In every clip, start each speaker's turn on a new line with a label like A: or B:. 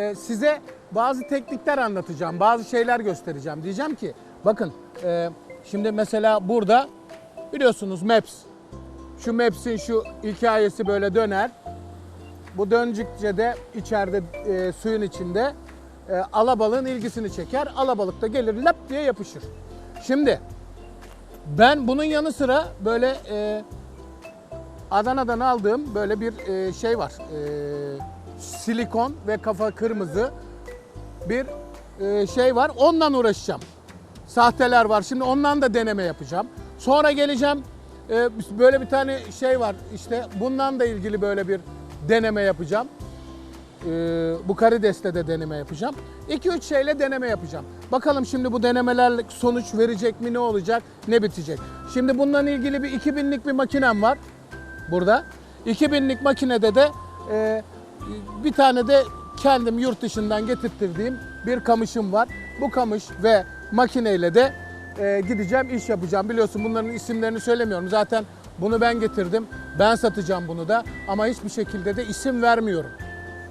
A: e, size bazı teknikler anlatacağım, bazı şeyler göstereceğim. Diyeceğim ki bakın e, şimdi mesela burada biliyorsunuz Maps. Şu Maps'in şu hikayesi böyle döner. Bu döndükçe de içeride e, suyun içinde e, alabalığın ilgisini çeker. Alabalık da gelir lap diye yapışır. Şimdi ben bunun yanı sıra böyle e, Adana'dan aldığım böyle bir e, şey var. E, silikon ve kafa kırmızı bir e, şey var. Ondan uğraşacağım. Sahteler var. Şimdi ondan da deneme yapacağım. Sonra geleceğim. e, böyle bir tane şey var. İşte bundan da ilgili böyle bir deneme yapacağım. E, bu karideste de deneme yapacağım. 2-3 şeyle deneme yapacağım. Bakalım şimdi bu denemeler sonuç verecek mi, ne olacak, ne bitecek. Şimdi bununla ilgili bir 2000'lik bir makinem var burada. 2000'lik makinede de bir tane de kendim yurt dışından getirttirdiğim bir kamışım var. Bu kamış ve makineyle de e, gideceğim iş yapacağım. Biliyorsun bunların isimlerini söylemiyorum. Zaten bunu ben getirdim. Ben satacağım bunu da ama hiçbir şekilde de isim vermiyorum.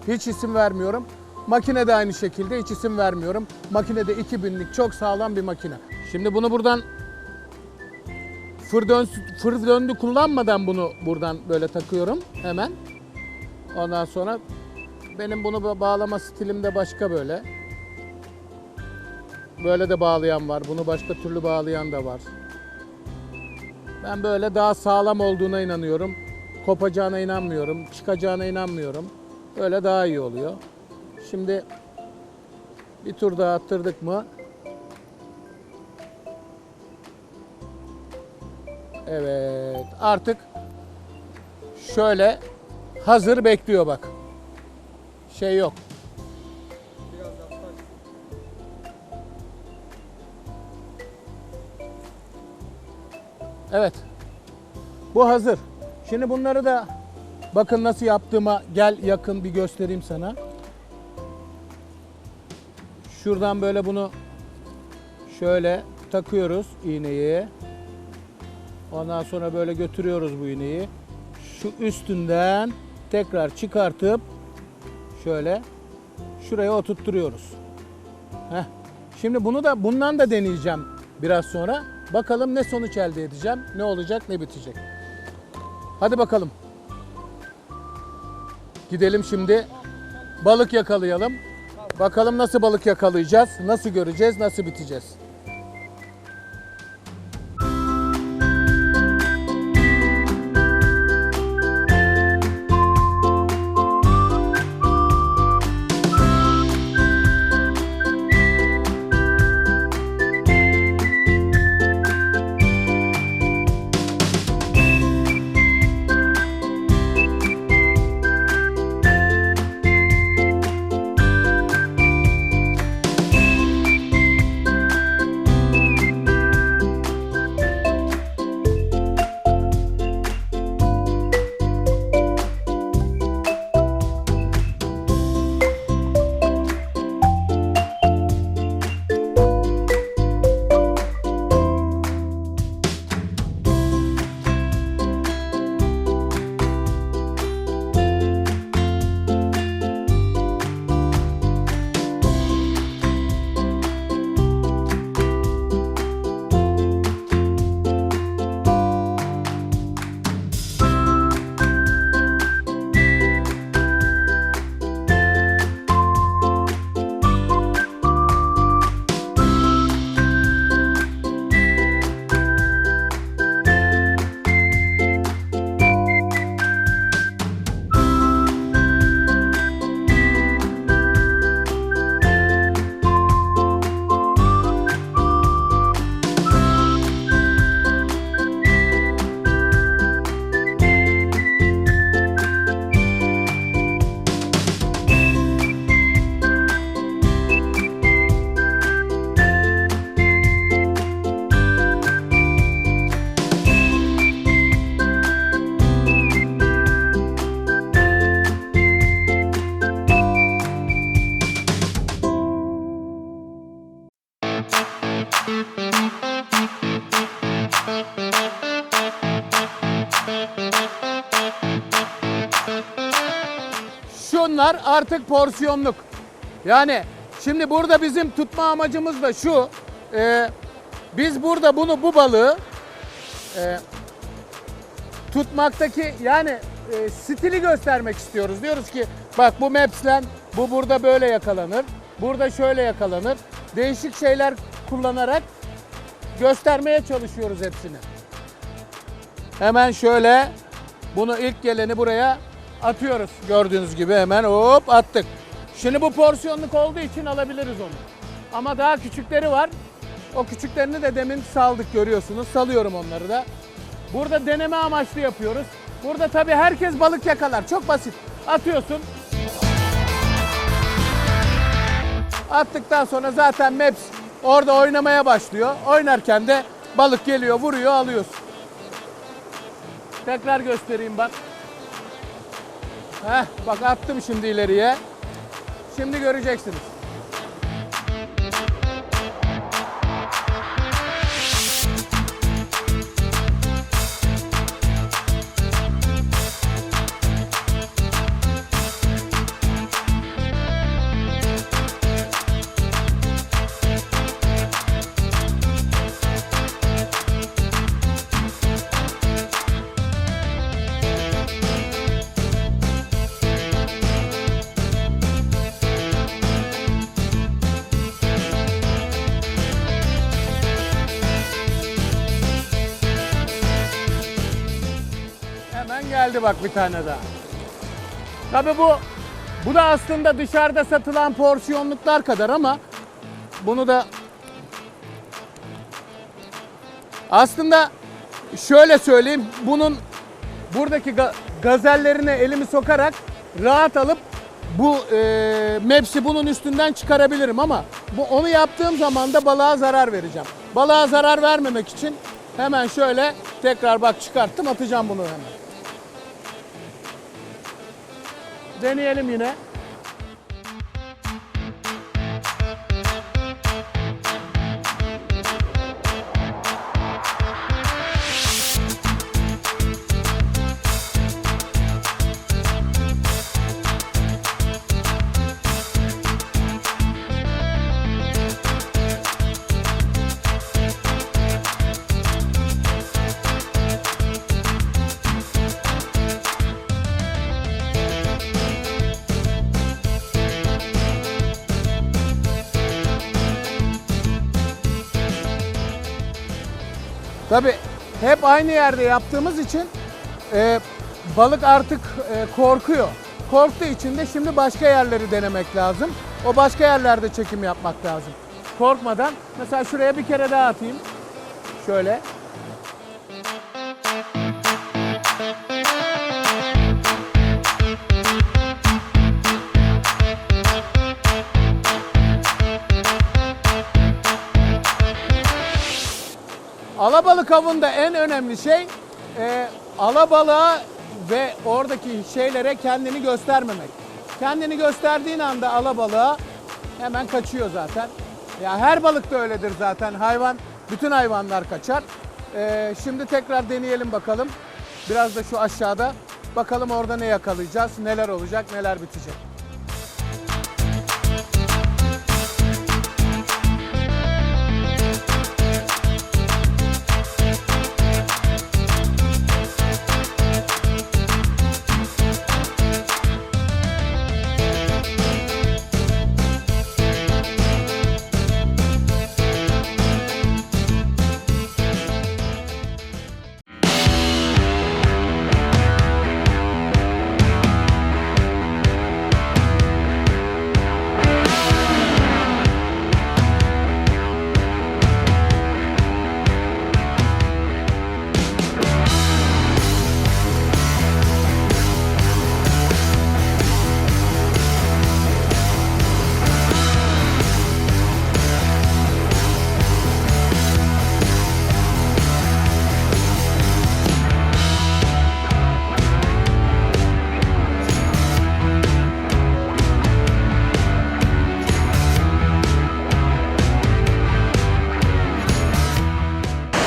A: Hiç isim vermiyorum. Makine de aynı şekilde hiç isim vermiyorum. Makine de 2000'lik çok sağlam bir makine. Şimdi bunu buradan fır, dön, fır döndü kullanmadan bunu buradan böyle takıyorum hemen. Ondan sonra benim bunu ba- bağlama stilim de başka böyle. Böyle de bağlayan var. Bunu başka türlü bağlayan da var. Ben böyle daha sağlam olduğuna inanıyorum. Kopacağına inanmıyorum. Çıkacağına inanmıyorum. Böyle daha iyi oluyor. Şimdi bir tur daha attırdık mı? Evet. Artık şöyle hazır bekliyor bak. Şey yok. Evet. Bu hazır. Şimdi bunları da bakın nasıl yaptığıma gel yakın bir göstereyim sana. Şuradan böyle bunu şöyle takıyoruz iğneyi. Ondan sonra böyle götürüyoruz bu iğneyi. Şu üstünden tekrar çıkartıp şöyle şuraya oturtturuyoruz. Heh. Şimdi bunu da bundan da deneyeceğim biraz sonra. Bakalım ne sonuç elde edeceğim, ne olacak, ne bitecek. Hadi bakalım. Gidelim şimdi balık yakalayalım. Bakalım nasıl balık yakalayacağız, nasıl göreceğiz, nasıl biteceğiz. Şunlar artık porsiyonluk. Yani şimdi burada bizim tutma amacımız da şu. e, biz burada bunu bu balığı e, tutmaktaki yani e, stili göstermek istiyoruz. Diyoruz ki bak bu maps'len bu burada böyle yakalanır. Burada şöyle yakalanır. Değişik şeyler kullanarak göstermeye çalışıyoruz hepsini. Hemen şöyle bunu ilk geleni buraya atıyoruz. Gördüğünüz gibi hemen hop attık. Şimdi bu porsiyonluk olduğu için alabiliriz onu. Ama daha küçükleri var. O küçüklerini de demin saldık görüyorsunuz. Salıyorum onları da. Burada deneme amaçlı yapıyoruz. Burada tabii herkes balık yakalar. Çok basit. Atıyorsun. Attıktan sonra zaten Maps orada oynamaya başlıyor. Oynarken de balık geliyor, vuruyor, alıyorsun. Tekrar göstereyim bak. Heh, bak attım şimdi ileriye. Şimdi göreceksiniz. Geldi bak bir tane daha. Tabii bu bu da aslında dışarıda satılan porsiyonluklar kadar ama bunu da aslında şöyle söyleyeyim bunun buradaki ga- gazellerine elimi sokarak rahat alıp bu e, mepsi bunun üstünden çıkarabilirim ama bu onu yaptığım zaman da balığa zarar vereceğim. Balığa zarar vermemek için hemen şöyle tekrar bak çıkarttım atacağım bunu hemen. Deneyelim yine. Tabi hep aynı yerde yaptığımız için e, balık artık e, korkuyor. Korktuğu için de şimdi başka yerleri denemek lazım. O başka yerlerde çekim yapmak lazım. Korkmadan mesela şuraya bir kere daha atayım. Şöyle. Alabalık avında en önemli şey e, alabalığa ve oradaki şeylere kendini göstermemek. Kendini gösterdiğin anda alabalığa hemen kaçıyor zaten. Ya her balık da öyledir zaten. Hayvan, bütün hayvanlar kaçar. E, şimdi tekrar deneyelim bakalım. Biraz da şu aşağıda. Bakalım orada ne yakalayacağız, neler olacak, neler bitecek.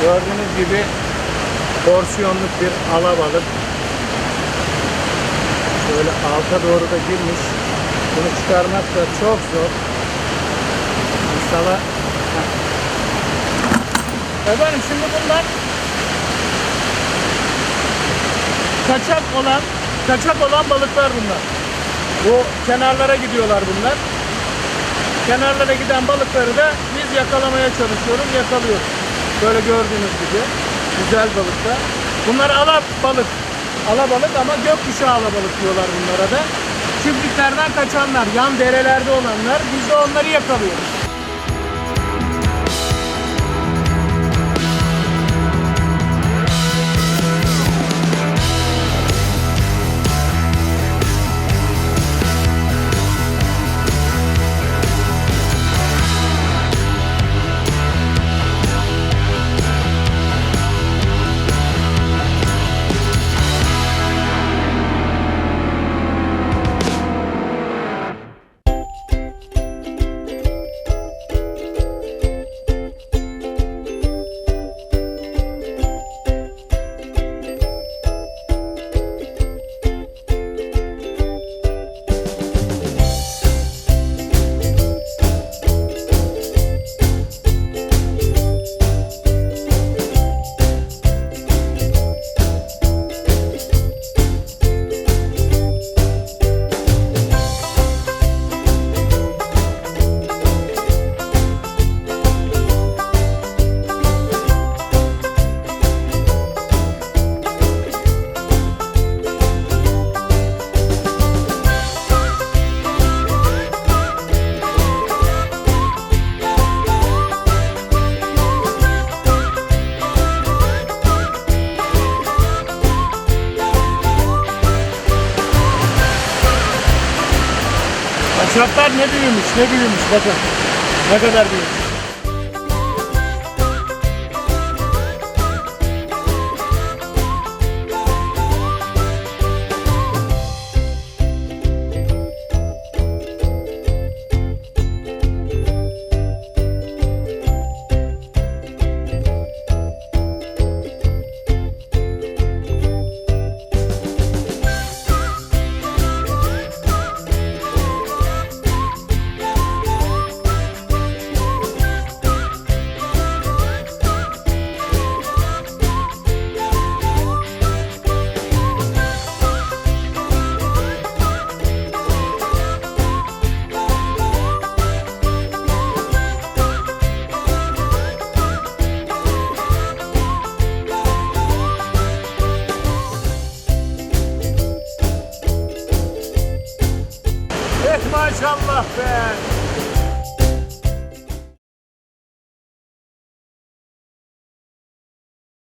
A: Gördüğünüz gibi porsiyonluk bir alabalık. Şöyle alta doğru da girmiş. Bunu çıkarmak da çok zor. Heh. Efendim şimdi bunlar kaçak olan kaçak olan balıklar bunlar. Bu kenarlara gidiyorlar bunlar. Kenarlara giden balıkları da biz yakalamaya çalışıyoruz, yakalıyoruz. Böyle gördüğünüz gibi güzel balıklar. Bunlar ala balık. Ala balık ama gökkuşağı ala balık diyorlar bunlara da. Çiftliklerden kaçanlar, yan derelerde olanlar biz de onları yakalıyoruz. Kaçaklar ne büyümüş, ne büyümüş bakın. Ne kadar büyümüş.